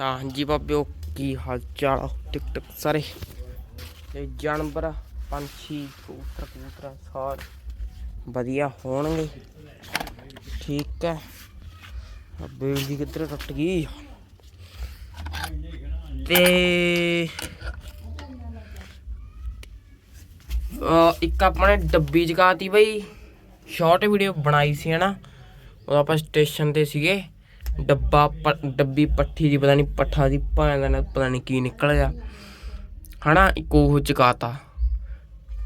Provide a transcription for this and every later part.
ਤਾਂ ਹਾਂਜੀ ਬਾਬਿਓ, ਕੀ ਹਾਲ ਚਾਲ? ਟਿਕ ਟਿਕ ਸਾਰੇ। ਤੇ ਜਾਨਵਰ, ਪੰਛੀ, ਕਬੂਤਰ ਕਬੂਤਰ ਸਾਰੇ ਵਧੀਆ ਹੋਣਗੇ। ਠੀਕ ਹੈ। ਆ ਬੇੜੀ ਕਿੱਧਰ ਟੁੱਟ ਗਈ? ਤੇ ਅਹ ਇੱਕ ਆਪਣੇ ਡੱਬੀ ਜਗਾਤੀ ਬਈ। ਸ਼ਾਰਟ ਵੀਡੀਓ ਬਣਾਈ ਸੀ ਹਨਾ। ਉਹ ਆਪਾਂ ਸਟੇਸ਼ਨ ਤੇ ਸੀਗੇ। ਡੱਬਾ ਡੱਬੀ ਪੱਠੀ ਦੀ ਪਤਾ ਨਹੀਂ ਪੱਠਾ ਦੀ ਭਾਂ ਦਾ ਪਤਾ ਨਹੀਂ ਕੀ ਨਿਕਲ ਗਿਆ ਹਨਾ, ਇੱਕ ਉਹ ਚਕਾਤਾ।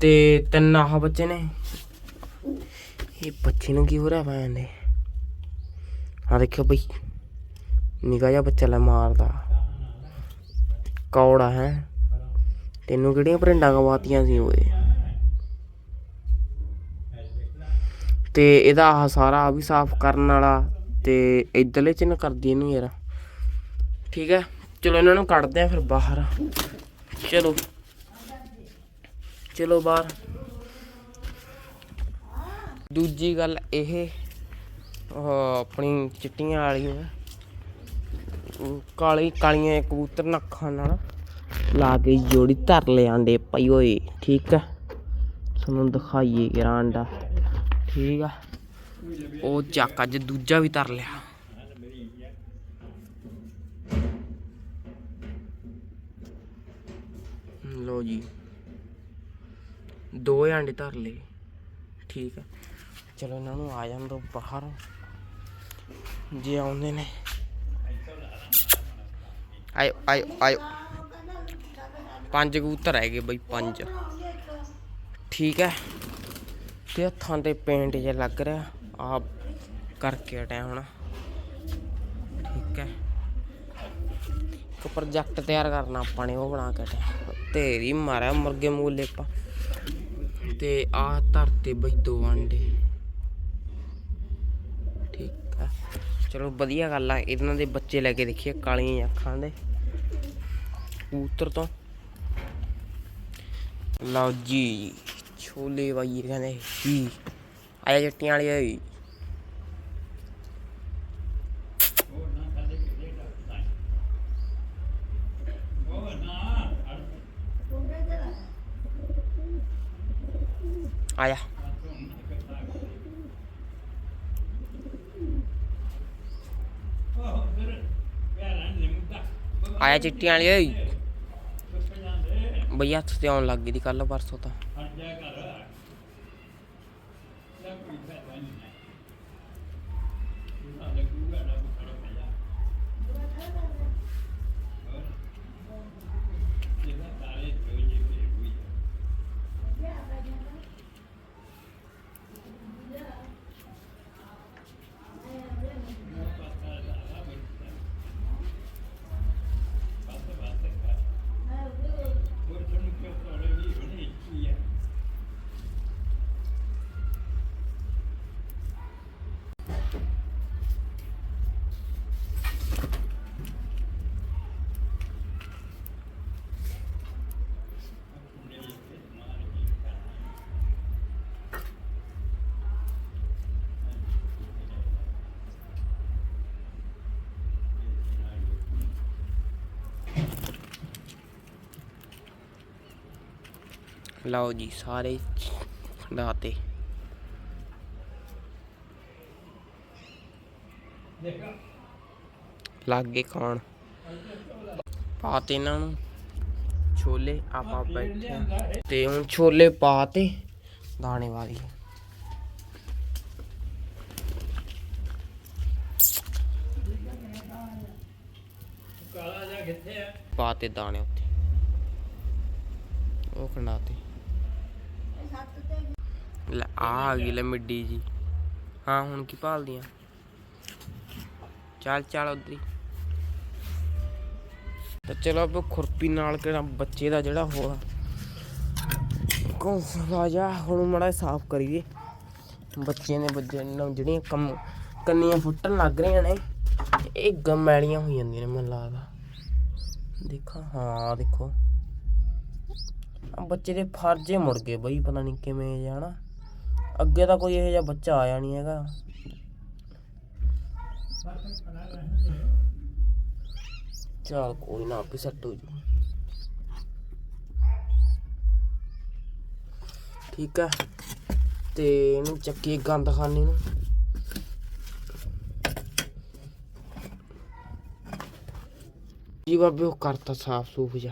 ਤੇ ਤਿੰਨ ਆਹ ਬੱਚੇ ਨੇ। ਇਹ ਬੱਚੇ ਨੂੰ ਕੀ ਹੋ ਰਿਹਾ ਭਾਂ ਦੇ? ਆ ਦੇਖਿਓ ਬਈ ਨਿਗਾਹ ਜਿਹਾ ਬੱਚਾ ਲੈ ਮਾਰਦਾ। ਕੌੜਾ ਹੈ। ਤੈਨੂੰ ਕਿਹੜੀਆਂ ਭਰਿੰਡਾਂ ਗਵਾਤੀਆਂ ਸੀ ਓਏ? ਤੇ ਇਹਦਾ ਆਹ ਸਾਰਾ ਵੀ ਸਾਫ਼ ਕਰਨ ਵਾਲਾ ਤੇ ਇਧਰਲੇ ਚ ਨਾ ਕਰਦੀ ਇਹਨੂੰ ਯਾਰ। ਠੀਕ ਹੈ? ਚਲੋ ਇਹਨਾਂ ਨੂੰ ਕੱਢਦੇ ਆ ਫਿਰ ਬਾਹਰ। ਚਲੋ। ਚਲੋ ਬਾਹਰ। ਦੂਜੀ ਗੱਲ ਇਹ ਆਪਣੀ ਚਿੱਟੀਆਂ ਵਾਲੀਆਂ ਕਾਲੀ ਕਾਲੀਆਂ ਕਬੂਤਰ ਨੱਖਾਂ ਨਾਲ ਲਾ ਕੇ ਜੋੜੀ ਧਰ ਲਿਆਂਦੇ ਪਈ ਓਏ। ਠੀਕ ਹੈ? ਤੁਹਾਨੂੰ ਦਿਖਾਈਏ ਕਿਹੜਾ ਅੰਡਾ ਠੀਕ ਆ ਉਹ ਚੱਕ ਅੱਜ ਦੂਜਾ ਵੀ ਧਰ ਲਿਆ। ਲੋ ਜੀ। ਦੋ ਅੰਡੇ ਧਰ ਲਏ। ਠੀਕ ਹੈ ਚਲੋ ਇਹਨਾਂ ਨੂੰ ਆ ਜਾਣ ਦੋ ਬਾਹਰ। ਜੇ ਆਉਂਦੇ ਨੇ। ਆਇਓ ਆਇਓ ਆਇਓ। ਪੰਜ ਕਬੂਤਰ ਹੈਗੇ ਬਈ, ਪੰਜ। ਠੀਕ ਹੈ ਤੇ ਹੱਥਾਂ ਤੇ ਪੇਂਟ ਜਿਹਾ ਲੱਗ ਰਿਹਾ। ਆ ਕਰਕੇ ਹਟਿਆ ਹੁਣ। ਠੀਕ ਹੈ। ਇੱਕ ਪ੍ਰੋਜੈਕਟ ਤਿਆਰ ਕਰਨਾ ਆਪਾਂ ਨੇ, ਉਹ ਬਣਾ ਕੇ ਹਟਿਆ। ਤੇਰੀ ਮਾਰਿਆ ਮੁਰਗੇ ਮੂਲੇ ਪਾ ਤੇ ਆ ਧਰਤੇ ਬਈ ਦੋ ਅੰਡੇ ਠੀਕ ਆ ਚਲੋ ਵਧੀਆ ਗੱਲ ਆ, ਇਹਨਾਂ ਦੇ ਬੱਚੇ ਲੈ ਕੇ ਦੇਖੀਏ ਕਾਲੀਆਂ ਅੱਖਾਂ ਦੇ। ਕਬੂਤਰ ਤੋਂ। ਲਓ ਜੀ, ਛੋਲੇ ਬਾਈ ਕਹਿੰਦੇ ਜੀ ਆਇਆ ਜੱਟੀਆਂ ਵਾਲੀ ਹੋਈ। ਆਇਆ। ਆਇਆ ਚਿੱਟੀਆਂ ਵਾਲੀ ਓਏ ਬਈ ਹੱਥ ਤੇ ਆਉਣ ਲੱਗ ਗਈ ਦੀ ਕੱਲ ਪਰਸੋਂ ਤਾਂ। ਲਓ ਜੀ ਸਾਰੇ ਖੰਡਾਤੇ ਲੱਗ ਗਏ ਖਾਣ। ਪਾਤੇ ਇਹਨਾਂ ਨੂੰ। ਛੋਲੇ ਆਪਾਂ ਬੈਠੇ ਆਂ। ਤੇ ਹੁਣ ਛੋਲੇ ਪਾਤੇ ਦਾਣੇ ਵਾਲੀ। ਪਾਤੇ ਦਾਣੇ ਉੱਤੇ ਉਹ ਖੰਡਾਤੇ ਲੈ, ਆ ਆ ਗਈ ਲੈ ਮਿੱਡੀ ਜੀ। ਹਾਂ, ਹੁਣ ਕੀ ਭਾਲਦੀਆਂ? ਚੱਲ ਚੱਲ ਉਧਰੀ। ਤੇ ਚਲੋ ਆਪਾਂ ਖੁਰਪੀ ਨਾਲ ਕਿਹੜਾ ਬੱਚੇ ਦਾ ਜਿਹੜਾ ਹੋਆ ਕੌਂਸਲਾ ਜਾ, ਹੁਣ ਮੜਾ ਸਾਫ਼ ਕਰੀਏ। ਬੱਚੇ ਨੇ ਬੱਚੇ ਨੂੰ ਜਿਹੜੀਆਂ ਕੰਮ ਕੰਨੀਆਂ ਫੁੱਟਣ ਲੱਗ ਰਹੀਆਂ ਨੇ, ਇਹ ਗਮੈਲੀਆਂ ਹੋ ਜਾਂਦੀਆਂ ਨੇ ਮੈਨੂੰ ਲੱਗਦਾ। ਦੇਖਾਂ, ਹਾਂ, ਦੇਖੋ। ਬੱਚੇ ਦੇ ਫਰਜੇ ਮੁੜ ਗਏ ਬਈ, ਪਤਾ ਨਹੀਂ ਕਿਵੇਂ ਜਾਣਾ। ਅੱਗੇ ਤਾਂ ਕੋਈ ਇਹੋ ਜਿਹਾ ਬੱਚਾ ਆਇਆ ਨਹੀਂ ਹੈਗਾ। ਚਲ ਕੋਈ ਨਾ, ਆਪੇ ਸੈੱਟ ਹੋ ਜੂ। ਠੀਕ ਹੈ ਤੇ ਇਹਨੂੰ ਚੱਕੀ ਗੰਦ ਖਾਨੇ ਨੂੰ। ਜੀ ਬਾਬੇ, ਉਹ ਕਰਤਾ ਸਾਫ਼ ਸੂਫ ਜਾ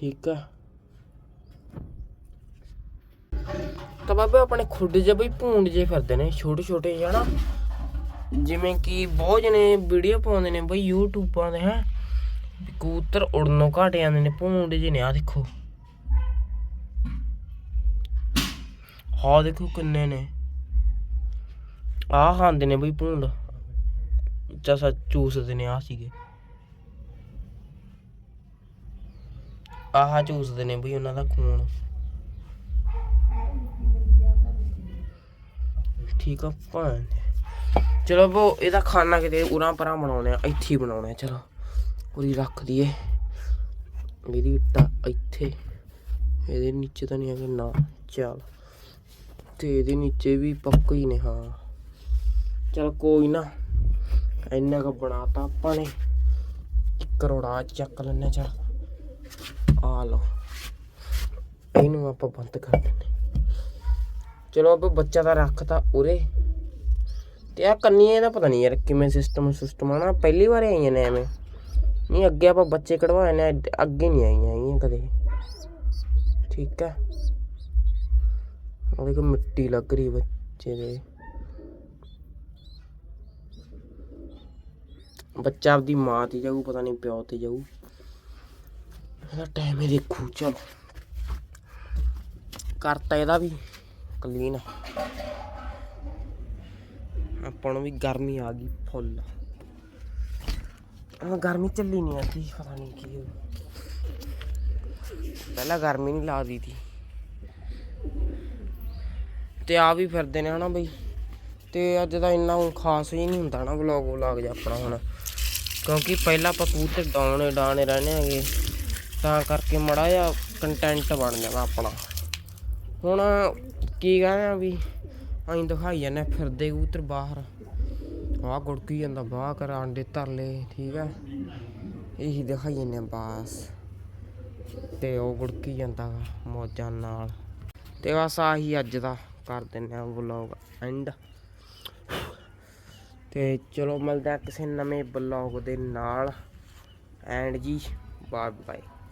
ਠੀਕ ਆ। ਤਾਂ ਬਾਬੇ ਆਪਣੇ ਖੁੱਡ ਜੇ ਬਈ ਭੂੰਡ ਜੇ ਫਿਰਦੇ ਨੇ, ਛੋਟੇ ਛੋਟੇ ਹਨਾ? ਜਿਵੇਂ ਕਿ ਬਹੁਤ ਜਣੇ ਵੀਡੀਓ ਪਾਉਂਦੇ ਨੇ ਬਈ ਯੂਟਿਊਬਾਂ ਦੇ ਹੈ? ਕਬੂਤਰ ਉੜਨੋਂ ਘਟ ਜਾਂਦੇ ਨੇ, ਭੂੰਡ ਜੇ ਨੇ ਆ ਦੇਖੋ। ਹਾਂ ਦੇਖੋ ਕਿੰਨੇ ਨੇ। ਆ ਖਾਂਦੇ ਨੇ ਬਈ ਭੂੰਡ। ਜਸਾ ਚੂਸਦੇ ਨੇ ਆ ਸੀਗੇ। ਆਹ ਚੂਸਦੇ ਨੇ ਬਈ ਉਹਨਾਂ ਦਾ ਖੂਨ। ਠੀਕ ਆ ਭਾਂ ਚਲੋ ਬੋ, ਇਹਦਾ ਖਾਣਾ ਕਿਤੇ ਉਰਾਂ ਪਰਾਂ ਬਣਾਉਣੇ ਆ, ਇੱਥੇ ਹੀ ਬਣਾਉਣੇ ਆ, ਚਲੋ। ਉਰੀ ਰੱਖ ਦਈਏ। ਇਹਦੀ ਇੱਟਾ ਇੱਥੇ, ਇਹਦੇ ਨੀਚੇ ਤਾਂ ਨਹੀਂ ਹੈਗੇ ਨਾ, ਚੱਲ। ਤੇ ਇਹਦੇ ਨੀਚੇ ਵੀ ਪੱਕਾ ਹੀ ਨੇ, ਹਾਂ। ਚਲ ਕੋਈ ਨਾ, ਇੰਨਾ ਕੁ ਬਣਾਤਾ ਆਪਾਂ ਨੇ। ਕਰੋੜਾ ਚੱਕ ਲੈਣੇ ਚਲ। ਆ ਲਓ। ਇਹਨੂੰ ਆਪਾਂ ਬੰਦ ਕਰ ਦਿੰਦੇ ਚਲੋ ਆਪਾਂ ਬੱਚਾ ਤਾਂ ਰੱਖਤਾ ਉਰੇ। ਤੇ ਆ ਕੰਨੀਆਂ ਦਾ ਪਤਾ ਨਹੀਂ ਯਾਰ ਕਿਵੇਂ ਸਿਸਟਮ ਸਿਸਟਮ ਆ ਨਾ, ਪਹਿਲੀ ਵਾਰ ਆਈਆਂ ਨੇ ਐਵੇਂ। ਨਹੀਂ, ਅੱਗੇ ਆਪਾਂ ਬੱਚੇ ਕਢਵਾਏ ਨੇ ਅੱਗੇ ਨਹੀਂ ਆਈਆਂ ਆਈਆਂ ਕਦੇ। ਠੀਕ ਹੈ ਉਹਦੇ ਕੋ ਮਿੱਟੀ ਲੱਗ ਰਹੀ ਬੱਚੇ ਦੇ। ਬੱਚਾ ਆਪਦੀ ਮਾਂ ਤੇ ਜਾਊ, ਪਤਾ ਨਹੀਂ ਪਿਓ ਤੇ ਜਾਊ। ਇਹਦਾ ਟਾਈਮ ਹੀ ਦੇਖੂ, ਚਲੋ। ਕਰਤਾ ਇਹਦਾ ਵੀ ਕਲੀਨ ਆਪਾਂ ਨੂੰ ਵੀ ਗਰਮੀ ਆ ਗਈ ਫੁੱਲ ਗਰਮੀ ਚੱਲੀ ਨਹੀਂ ਆਂਦੀ, ਪਤਾ ਨਹੀਂ ਕੀ ਪਹਿਲਾਂ ਗਰਮੀ ਨਹੀਂ ਲੱਗਦੀ ਸੀ ਤੇ ਆ ਵੀ ਫਿਰਦੇ ਨੇ ਹਨਾ ਬਈ। ਤੇ ਅੱਜ ਦਾ ਇੰਨਾ ਖਾਸ ਹੀ ਨਹੀਂ ਹੁੰਦਾ ਨਾ ਵਲੌਗ ਵਲੌਗ ਜਿਹਾ ਆਪਣਾ ਹੁਣ। ਕਿਉਂਕਿ ਪਹਿਲਾਂ ਆਪਾਂ ਕਬੂਤਰ ਡਾਉਣੇ ਡਾਣੇ ਰਹਿਣੇ ਹੈਗੇ। ਤਾਂ ਕਰਕੇ ਮੜਾ ਜਿਹਾ ਕੰਟੈਂਟ ਬਣ ਜਾਣਾ ਆਪਣਾ। ਹੁਣ ਕੀ ਕਹਿੰਦੇ ਆ ਵੀ, ਅਸੀਂ ਦਿਖਾਈ ਜਾਂਦੇ ਹਾਂ ਫਿਰਦੇ ਕਬੂਤਰ ਬਾਹਰ। ਆਹ ਗੁੜਕੀ ਜਾਂਦਾ ਬਾਹ ਕਰ ਆਂਡੇ ਧਰ ਠੀਕ ਹੈ ਇਹੀ ਦਿਖਾਈ ਜਾਂਦੇ ਆ ਬਸ। ਤੇ ਉਹ ਗੁੜਕੀ ਜਾਂਦਾ ਮੌਜਾਂ ਨਾਲ। ਤੇ ਬਸ ਆਹੀ ਅੱਜ ਦਾ ਕਰ ਦਿੰਦੇ ਆ ਵਲੌਗ ਐਂਡ ਤੇ ਚਲੋ ਮਿਲਦਾ ਕਿਸੇ ਨਵੇਂ ਬਲੌਗ ਦੇ ਨਾਲ। ਐਂਡ ਜੀ ਬਾਏ ਬਾਏ